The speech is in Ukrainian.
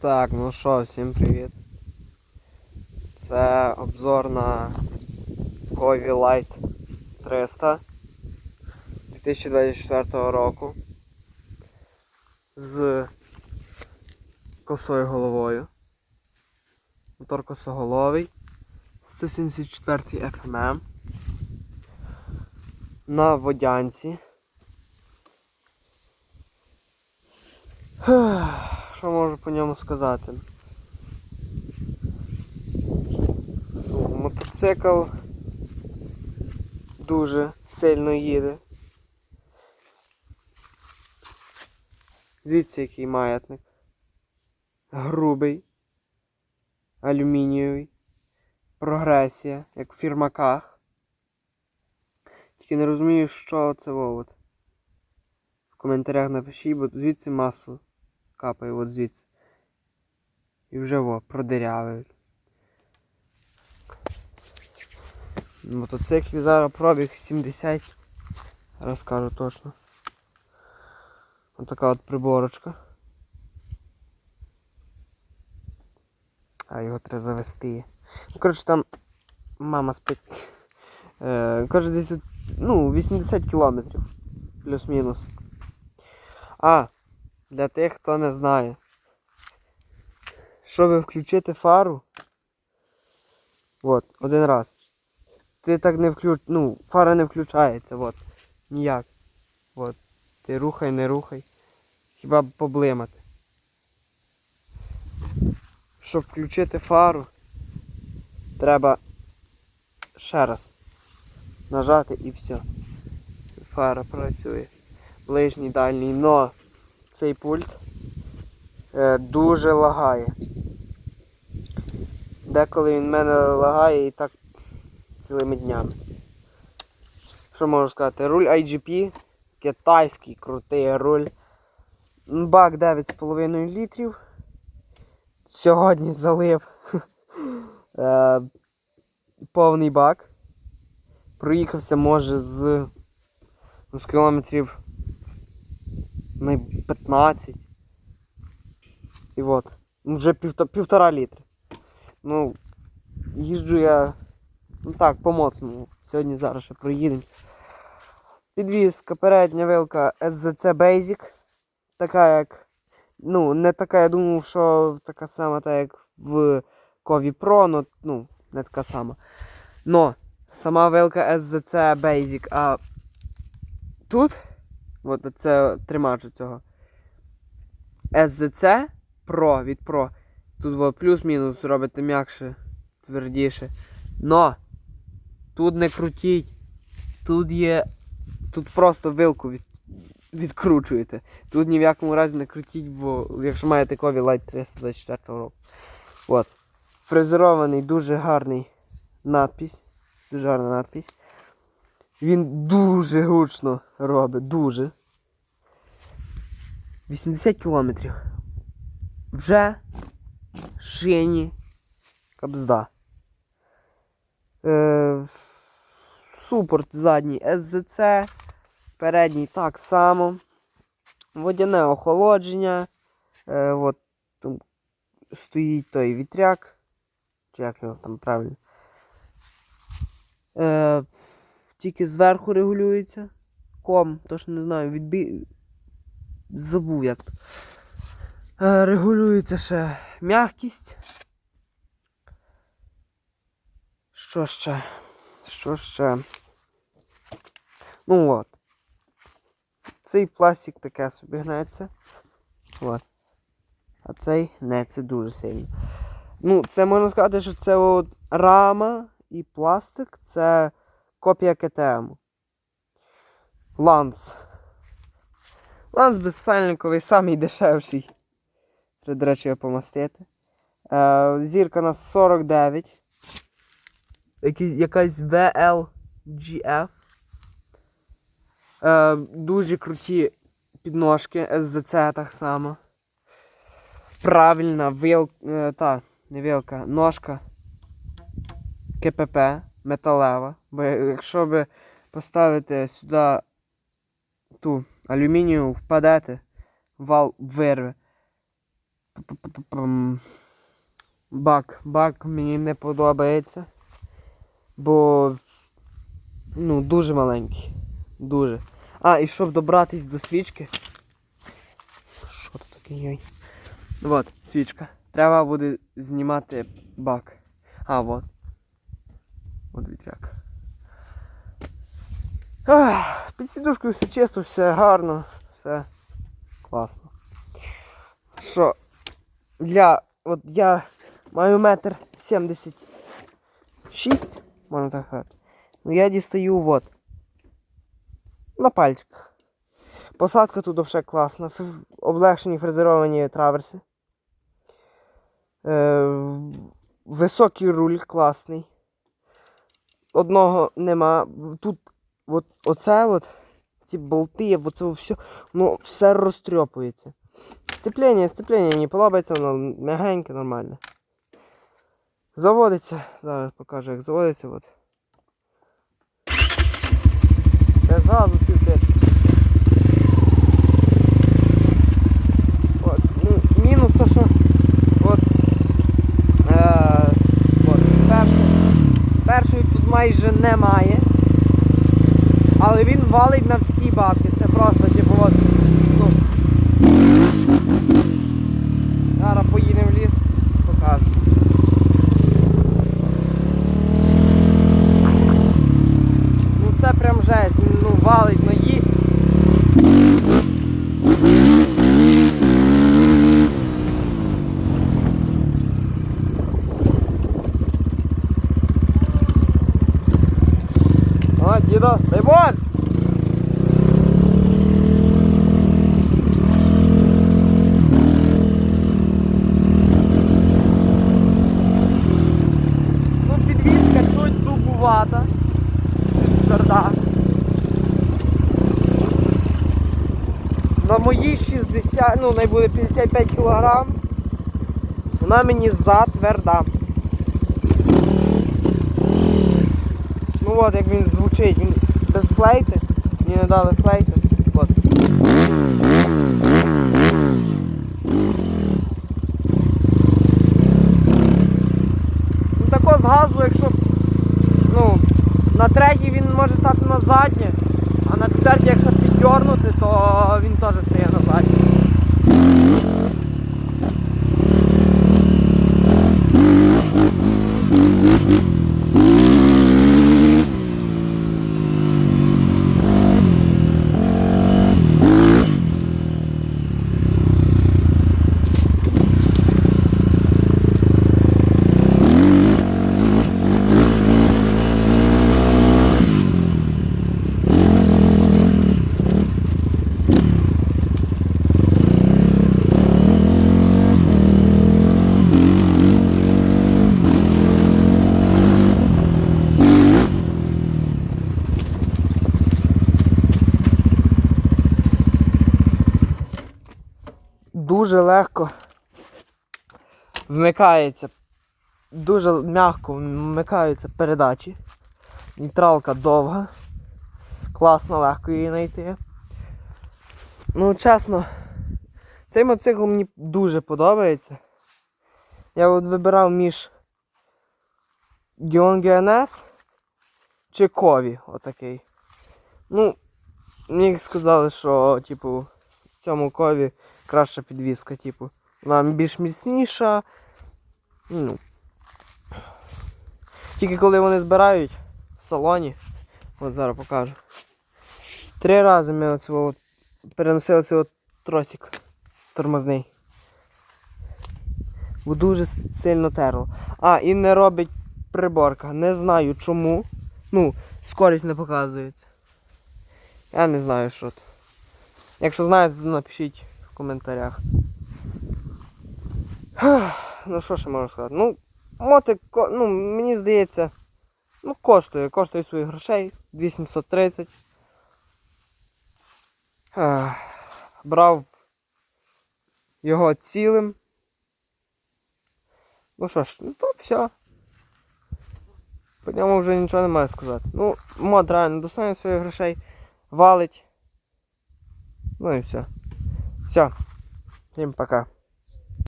Так, ну що, всім привіт. Це обзор на Кові Light 300 2024 року з косою головою. Мотор косоголовий 174 FMM на водянці. Що можу по ньому сказати? Мотоцикл дуже сильно їде. Дивіться, який маятник. Грубий, алюмінієвий, прогресія, як в фірмаках. Тільки не розумію, що це вовод. В коментарях напишіть, бо звідси масло капає от звідси. І вже во, продирявив. На мотоциклі зараз пробіг 70. Розкажу точно. Ось така от приборочка. А його треба завести. Ну, коротше, там мама спить. Е, коротше, десь ну, 80 кілометрів. Плюс-мінус. А, для тих, хто не знає. Щоб включити фару. От, один раз. Ти так не включ... Ну, фара не включається, от. Ніяк. От. Ти рухай, не рухай. Хіба б поблимати. Щоб включити фару, треба ще раз нажати і все. Фара працює. Ближній, дальній, но цей пульт е, дуже лагає. Деколи він мене лагає і так цілими днями. Що можу сказати? Руль IGP, китайський крутий руль. Бак 9,5 літрів. Сьогодні залив е, повний бак. Проїхався може з, ну, з кілометрів на 15. І от. Ну, Вже півто, півтора літри. Ну, їжджу я. Ну так, по моцному. Сьогодні зараз ще проїдемося. Підвізка, передня вилка SZC Basic. Така як. Ну, не така, я думав, що така сама, так як в Кові Pro, но, ну, не така сама. Но сама вилка SZC Basic, а тут От це тримач цього. SZC Pro від Pro. Тут плюс-мінус робите м'якше, твердіше. Но тут не крутіть. Тут є. Тут просто вилку від, відкручуєте. Тут ні в якому разі не крутіть, бо якщо маєте Кові Light 324 року. От. Фрезерований дуже гарний надпись. Дуже гарна надпись. Він дуже гучно робить, дуже. 80 кілометрів. Вже шині кабзда. Е, супорт задній SZC. Передній так само. Водяне охолодження. Е, от там стоїть той вітряк. Чи як його там правильно? Е, тільки зверху регулюється. Ком, тож не знаю, відбі... Забув як. Е, регулюється ще м'якість. Що ще? Що ще? Ну от. Цей пластик таке собі гнеться. От. А цей гнеться дуже сильно. Ну, це можна сказати, що це от рама і пластик це копія КТМ. Ланс. Ланс безсальниковий, самий дешевший. Треба, до речі, його помастити. Е, зірка на 49. Якісь, якась VLGF. Е, дуже круті підножки SZC так само. Правильна вил... е, та, не вилка, ножка КПП металева. Бо якщо би поставити сюди ту алюмінію, впадете, вал вирве. Бак. Бак мені не подобається. Бо ну, дуже маленький. Дуже. А, і щоб добратись до свічки. Що тут таке йой? От, свічка. Треба буде знімати бак. А, от. От вітряк. Під сідушкою все чисто, все гарно, все класно. Що? Для. От я маю метр сімдесят шість, можна так сказати. Ну я дістаю от. На пальчиках. Посадка тут взагалі класна. Облегшені фрезеровані траверси. Е, високий руль класний. Одного нема. Тут от, оце от, ці болти, оце все, ну, все розтрьопується. Сцеплення, сцеплення мені подобається, воно м'ягеньке, нормальне. Заводиться, зараз покажу, як заводиться. От. Без зразу півтечки. От, ну, мінус то, що от, е, от, перший, першої тут майже немає. Але він валить на всі бабки. Це просто типу от. Ну. Зараз поїдемо в ліс, покажу. Ну це прям жесть, він, ну валить, ну їсть. О, дідо, дай Боже! Ну, підвізка чуть дубувата. Тверда. На мої 60, ну, най буде 55 кг. Вона мені затверда. Ну от як він звучить, він без флейти. Мені не дали флейти. От. Ну тако з газу, якщо ну, на третій він може стати на заднє, а на четвертій, якщо піддернути, то він теж стає на заднє. Дуже легко вмикається, дуже м'яко вмикаються передачі. Нейтралка довга. Класно, легко її знайти. Ну, чесно, цей мотоцикл мені дуже подобається. Я от вибирав між Dion GNS чи Кові отакий. Ну, мені сказали, що, типу, в цьому кові краща підвіска, типу. Вона більш міцніша. Ну. Тільки коли вони збирають в салоні, от зараз покажу. Три рази ми оцього переносили цей тросик тормозний. Бо дуже сильно терло. А, і не робить приборка. Не знаю чому. Ну, скорість не показується. Я не знаю, що тут. Якщо знаєте, то напишіть коментарях. Ну що ще можу сказати? Ну, мотик, ну, мені здається, ну, коштує, коштує своїх грошей. 2730. Брав його цілим. Ну що ж, ну то все. По ньому вже нічого не маю сказати. Ну, мод реально достане своїх грошей, валить. Ну і все. Все. Всім пока.